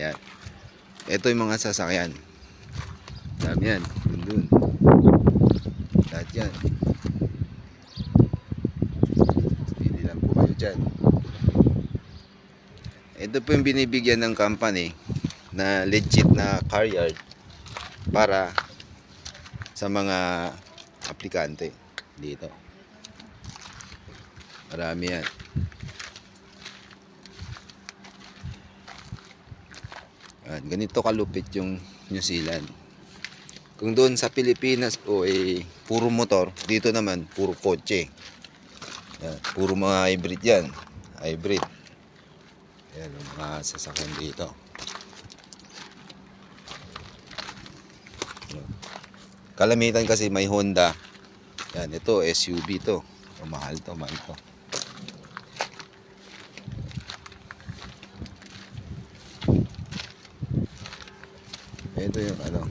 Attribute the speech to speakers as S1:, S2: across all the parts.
S1: Ayan. Ito yung mga sasakyan. Dami yan. Dun dun. Lahat yan. Pili lang po kayo dyan. Ito po yung binibigyan ng company na legit na car yard para sa mga aplikante dito. Marami yan. At ganito kalupit yung New Zealand. Kung doon sa Pilipinas po eh puro motor, dito naman puro kotse. Yan, puro mga hybrid yan. Hybrid. Yan ang mga sasakyan dito. Kalamitan kasi may Honda. Yan, ito SUV to. Oh, mahal to, mahal to. Ito yung ano.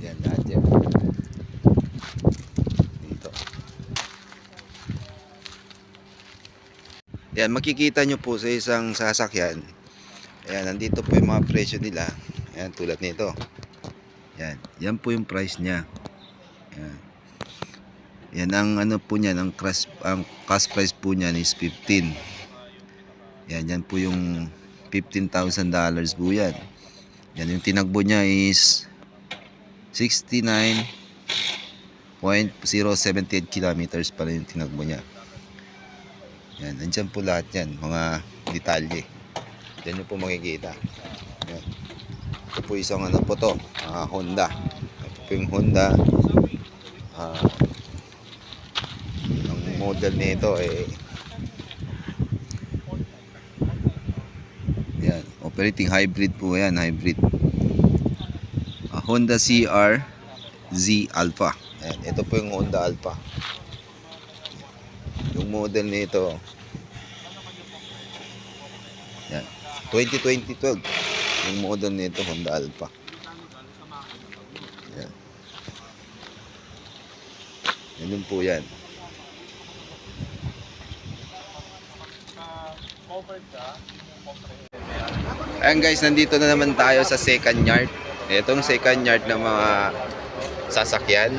S1: Yan lahat yan. Dito. Yan, makikita nyo po sa isang sasakyan. Ayan, nandito po yung mga presyo nila. Ayan, tulad nito. Yan, yan po yung price niya. Yan. Yan ang ano po niya, ang cash, ang cash price po niya is 15. Yan, yan po yung $15,000 po yan. Yan, yung tinagbo niya is 69.078 kilometers pala yung tinagbo niya. Yan, nandyan po lahat yan, mga detalye. Yan yung po makikita. Ito po isang ano po to, ah, Honda. Ito po yung Honda. Ah, ang model nito eh yan, operating hybrid po yan, hybrid. Ah, Honda CR Z Alpha. Ayan, ito po yung Honda Alpha. Yung model nito yan, 2020-12 yung model nito Honda Alpha. Yan. Yan yun po yan. Ayan guys, nandito na naman tayo sa second yard. Itong second yard ng mga sasakyan.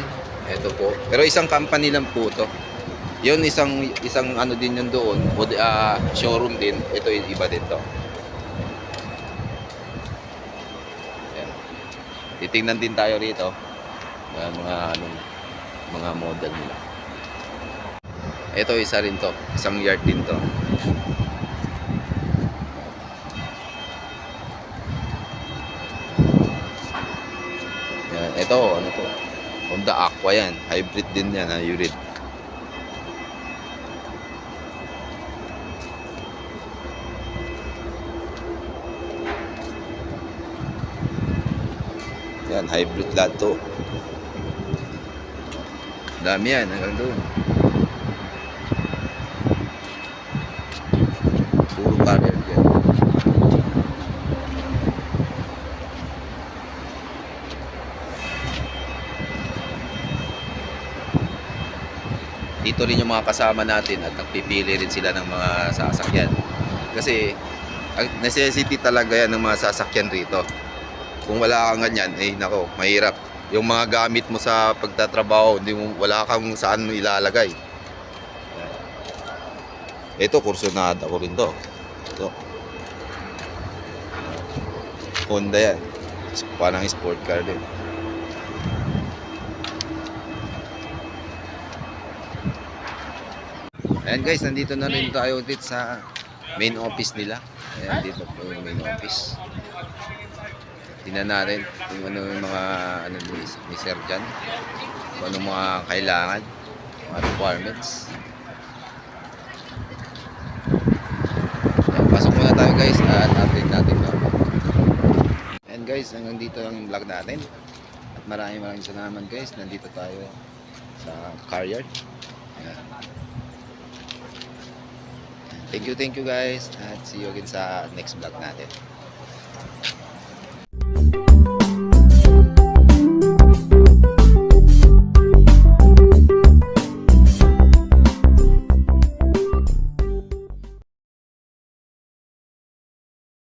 S1: Ito po. Pero isang company lang po to. Yun isang isang ano din yun doon, ah, showroom din. Ito iba din to. Titingnan din tayo rito. Ayan, mga anong mga model nila. Ito isa rin to, isang yard din to. Ito, ano to? Honda Aqua yan. Hybrid din yan, ha? Hybrid. Yan, hybrid lahat to. Dami yan, hanggang doon. Puro carrier yan. dito rin yung mga kasama natin at nagpipili rin sila ng mga sasakyan. Kasi necessity talaga yan ng mga sasakyan rito. Kung wala kang ganyan, eh nako, mahirap. Yung mga gamit mo sa pagtatrabaho, hindi mo, wala kang saan mo ilalagay. Ito, kursunada ko rin to. Ito. Honda yan. Parang sport car din. Ayan guys, nandito na rin tayo dito sa main office nila. Ayan, dito po yung main office. Tingnan natin kung ano yung mga ano ni, ni Sir Jan. Kung ano mga kailangan, mga requirements. Ayan, pasok muna tayo guys at update natin to. Ayan guys, hanggang dito yung vlog natin. At maraming maraming salamat guys. Nandito tayo sa car yard. Ayan. Thank you, thank you guys. At see you again sa next vlog natin.